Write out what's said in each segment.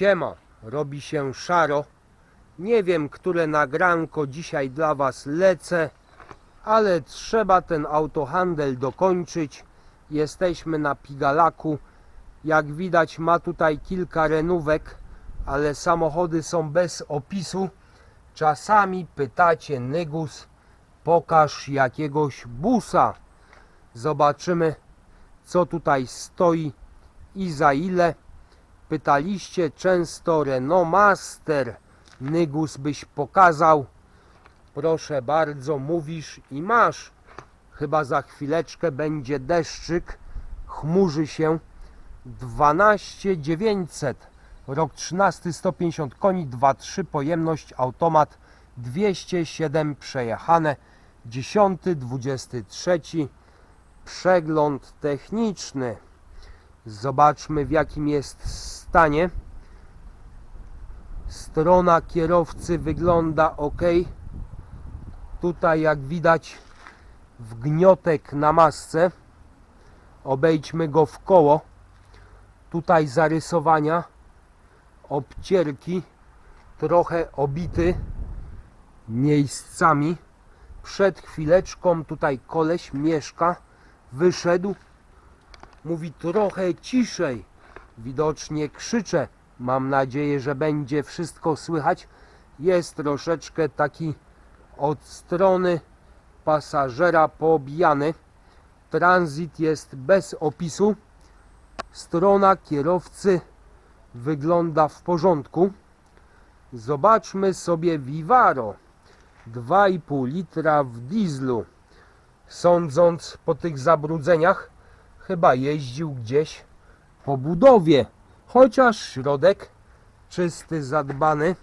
Siema, robi się szaro. Nie wiem, które nagranko dzisiaj dla Was lecę, ale trzeba ten autohandel dokończyć. Jesteśmy na Pigalaku. Jak widać, ma tutaj kilka renówek, ale samochody są bez opisu. Czasami pytacie Nygus, pokaż jakiegoś busa. Zobaczymy, co tutaj stoi i za ile. Pytaliście często Renault Master. Nygus byś pokazał. Proszę bardzo, mówisz i masz. Chyba za chwileczkę będzie deszczyk. Chmurzy się 12900. Rok 13 150 koni, 2.3 pojemność, automat 207 przejechane. 10 23 przegląd techniczny. Zobaczmy w jakim jest stanie. Strona kierowcy wygląda ok. Tutaj jak widać wgniotek na masce. Obejdźmy go w koło. Tutaj zarysowania, obcierki, trochę obity miejscami. Przed chwileczką tutaj koleś mieszka, wyszedł mówi trochę ciszej. Widocznie krzyczę. Mam nadzieję, że będzie wszystko słychać. Jest troszeczkę taki od strony pasażera poobijany. Transit jest bez opisu. Strona kierowcy wygląda w porządku. Zobaczmy sobie Vivaro. 2,5 litra w dieslu. Sądząc po tych zabrudzeniach, chyba jeździł gdzieś po budowie. Chociaż środek czysty, zadbany.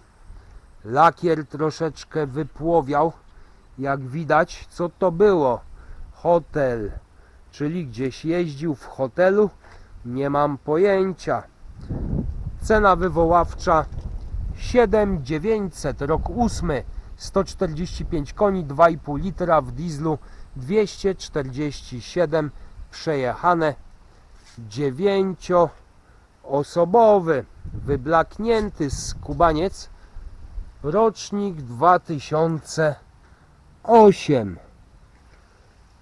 Lakier troszeczkę wypłowiał. Jak widać, co to było? Hotel. Czyli gdzieś jeździł w hotelu? Nie mam pojęcia. Cena wywoławcza 7900, rok 8, 145 koni, 2,5 litra w dieslu, 247 przejechane, dziewięcioosobowy, wyblaknięty skubaniec, rocznik 2008.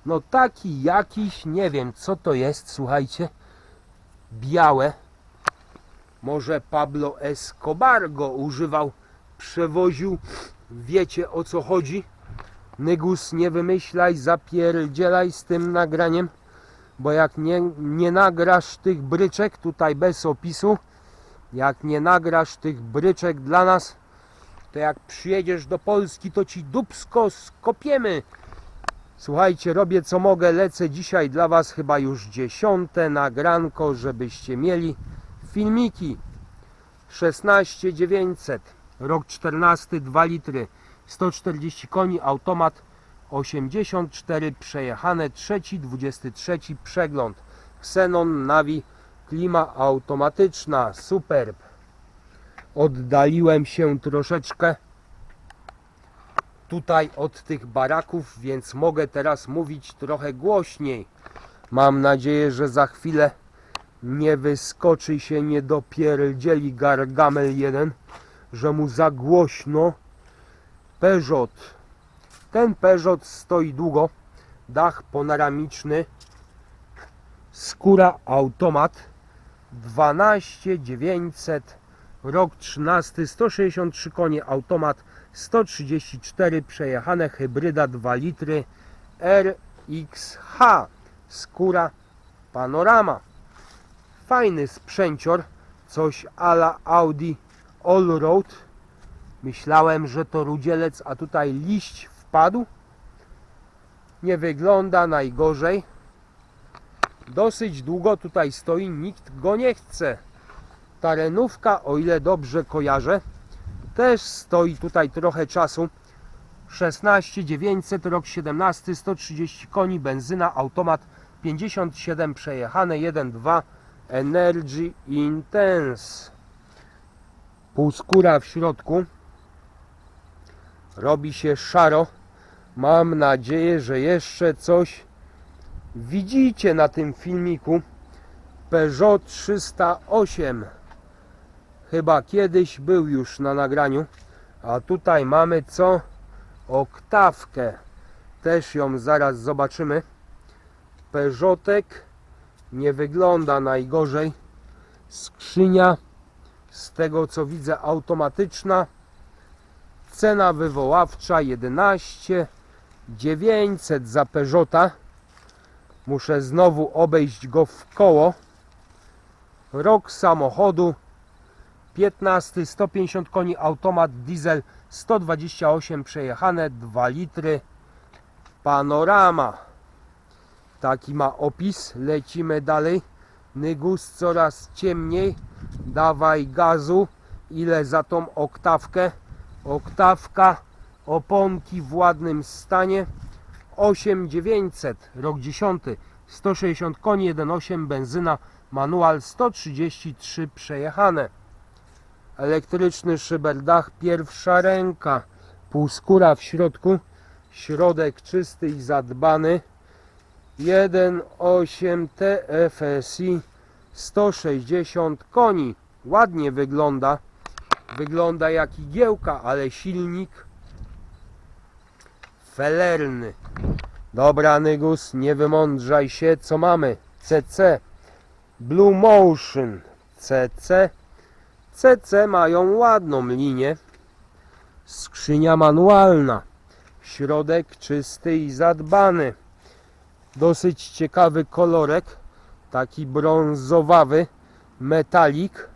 No taki jakiś, nie wiem co to jest, słuchajcie, białe. Może Pablo Escobar go używał, przewoził, wiecie o co chodzi. Nygus, nie wymyślaj, zapierdzielaj z tym nagraniem, bo jak nie, nie nagrasz tych bryczek, tutaj bez opisu, jak nie nagrasz tych bryczek dla nas, to jak przyjedziesz do Polski, to ci dubsko skopiemy. Słuchajcie, robię co mogę, lecę dzisiaj dla Was chyba już dziesiąte nagranko, żebyście mieli filmiki. 16900, rok 14, 2 litry, 140 koni, automat 84 przejechane, trzeci, 23 przegląd. Xenon Navi, klima automatyczna, superb. Oddaliłem się troszeczkę tutaj od tych baraków, więc mogę teraz mówić trochę głośniej. Mam nadzieję, że za chwilę nie wyskoczy się, nie dopierdzieli Gargamel jeden, że mu za głośno. Peugeot. Ten Peugeot stoi długo. Dach panoramiczny. Skóra automat. 12900 rok 13 163 konie automat 134 przejechane hybryda 2 litry RXH skóra panorama fajny sprzęcior coś ala Audi Allroad myślałem, że to rudzielec a tutaj liść wpadł nie wygląda najgorzej dosyć długo tutaj stoi nikt go nie chce ta renówka, o ile dobrze kojarzę, też stoi tutaj trochę czasu. 16 900, rok 17, 130 koni, benzyna, automat 57 przejechane, 1.2 Energy Intense. Półskóra w środku. Robi się szaro. Mam nadzieję, że jeszcze coś widzicie na tym filmiku. Peugeot 308 chyba kiedyś był już na nagraniu. A tutaj mamy co? Oktawkę. Też ją zaraz zobaczymy. Peugeotek nie wygląda najgorzej. Skrzynia z tego co widzę automatyczna. Cena wywoławcza 11 900 za Peugeota. Muszę znowu obejść go w koło. Rok samochodu 15 150 koni automat diesel 128 przejechane 2 litry. Panorama. Taki ma opis. Lecimy dalej. Nygus coraz ciemniej. Dawaj gazu. Ile za tą oktawkę? Oktawka oponki w ładnym stanie. 8900 rok 10 160 koni 1.8 benzyna manual 133 przejechane. Elektryczny szyberdach pierwsza ręka półskóra w środku środek czysty i zadbany. 1.8 TFSI 160 koni. Ładnie wygląda. Wygląda jak igiełka ale silnik felerny dobra Nygus nie wymądrzaj się co mamy CC Blue Motion CC CC mają ładną linię. Skrzynia manualna. Środek czysty i zadbany. Dosyć ciekawy kolorek. Taki brązowawy metalik.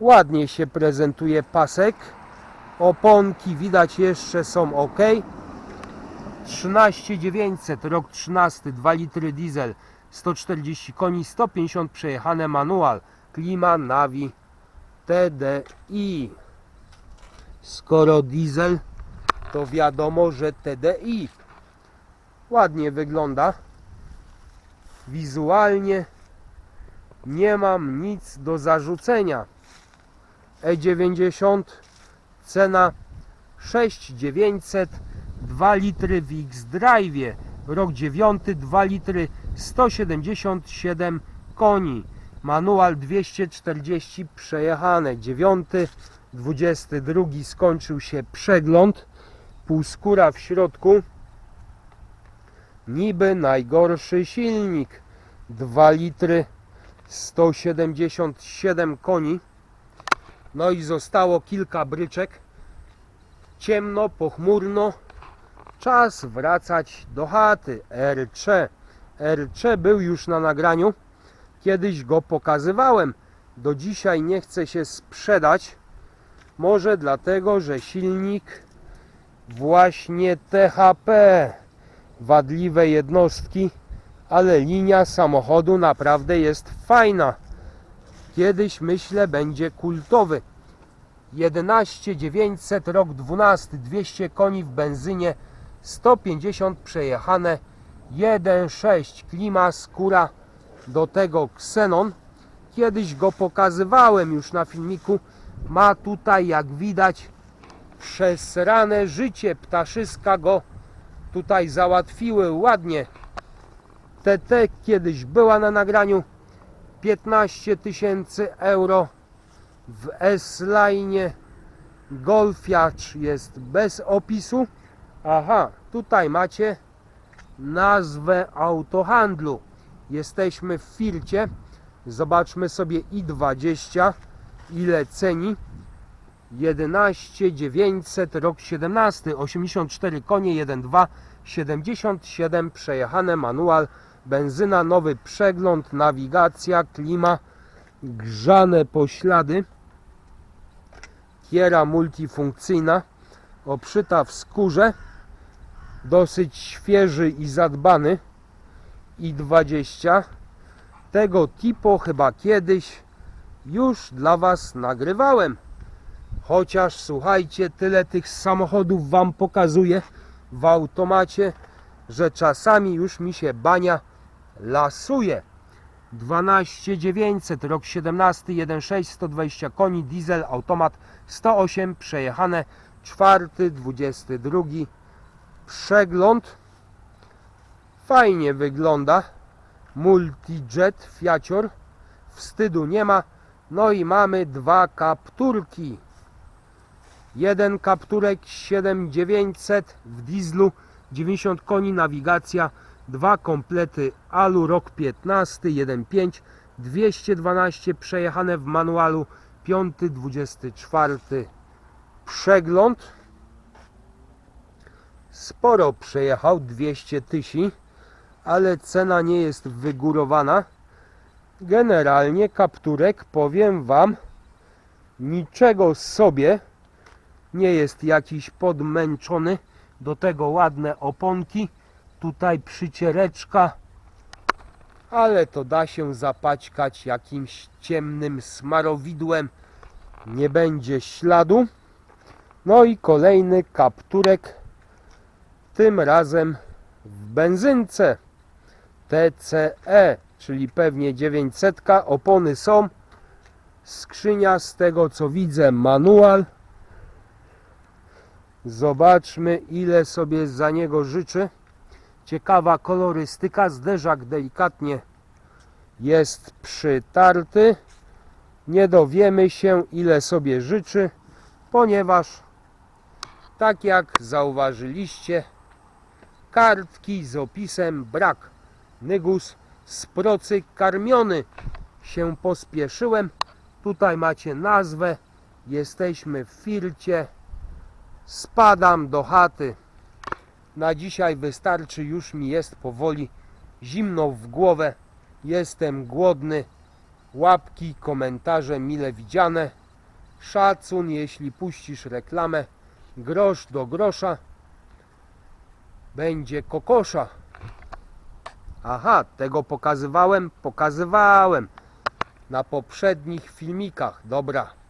Ładnie się prezentuje pasek. Oponki widać jeszcze są ok. 13900 rok 13 2 litry diesel 140 koni 150 przejechane manual klima navi TDI. Skoro diesel, to wiadomo, że TDI. Ładnie wygląda. Wizualnie nie mam nic do zarzucenia. E90 cena 6900 2 litry w X-Drive. Rok 9 2 litry 177 koni. Manual 240 przejechane. 9 22 skończył się przegląd. Półskóra w środku. Niby najgorszy silnik. 2 litry 177 koni. No i zostało kilka bryczek. Ciemno, pochmurno czas wracać do chaty RC RC był już na nagraniu Kiedyś go pokazywałem. Do dzisiaj nie chce się sprzedać. Może dlatego, że silnik właśnie THP. Wadliwe jednostki, ale linia samochodu naprawdę jest fajna. Kiedyś myślę będzie kultowy. 11900 rok 12 200 koni w benzynie 150 przejechane 1.6 klima skóra do tego Xenon. Kiedyś go pokazywałem już na filmiku. Ma tutaj, jak widać, przesrane życie. Ptaszyska go tutaj załatwiły ładnie. TT kiedyś była na nagraniu 15 tysięcy euro w S-Line Golfiacz jest bez opisu aha, tutaj macie nazwę autohandlu Jesteśmy w Fircie. Zobaczmy sobie i20 ile ceni. 11 900 rok 17 84 konie 1.2 77 przejechane manual benzyna nowy przegląd nawigacja klima grzane poślady kiera multifunkcyjna obszyta w skórze dosyć świeży i zadbany. I 20 tego typu chyba kiedyś już dla Was nagrywałem. Chociaż słuchajcie tyle tych samochodów Wam pokazuję w automacie że czasami już mi się bania lasuje. 12900 rok 17 1.6 120 koni diesel automat 108 przejechane 4 22 przegląd Fajnie wygląda. Multijet Fiacior. Wstydu nie ma. No i mamy dwa kapturki. Jeden kapturek 7900 w dieslu, 90 koni nawigacja, dwa komplety alu rok 15, 1.5, 212 przejechane w manualu, 5, 24 przegląd. Sporo przejechał, 200 tysięcy, ale cena nie jest wygórowana. Generalnie kapturek, powiem Wam, niczego sobie nie jest jakiś podmęczony. Do tego ładne oponki, tutaj przyciereczka, ale to da się zapaćkać jakimś ciemnym smarowidłem. Nie będzie śladu. No i kolejny kapturek, tym razem w benzynce TCE, czyli pewnie 900. Opony są. Skrzynia z tego co widzę manual. Zobaczmy ile sobie za niego życzy. Ciekawa kolorystyka, zderzak delikatnie jest przytarty. Nie dowiemy się ile sobie życzy, ponieważ tak jak zauważyliście, kartki z opisem brak. Nygus z procy karmiony się pospieszyłem. Tutaj macie nazwę. Jesteśmy w Fircie. Spadam do chaty. Na dzisiaj wystarczy, już mi jest powoli zimno w głowę. Jestem głodny. Łapki, komentarze mile widziane. Szacun, jeśli puścisz reklamę. Grosz do grosza. Będzie kokosza. Aha, tego pokazywałem? Pokazywałem na poprzednich filmikach. Dobra.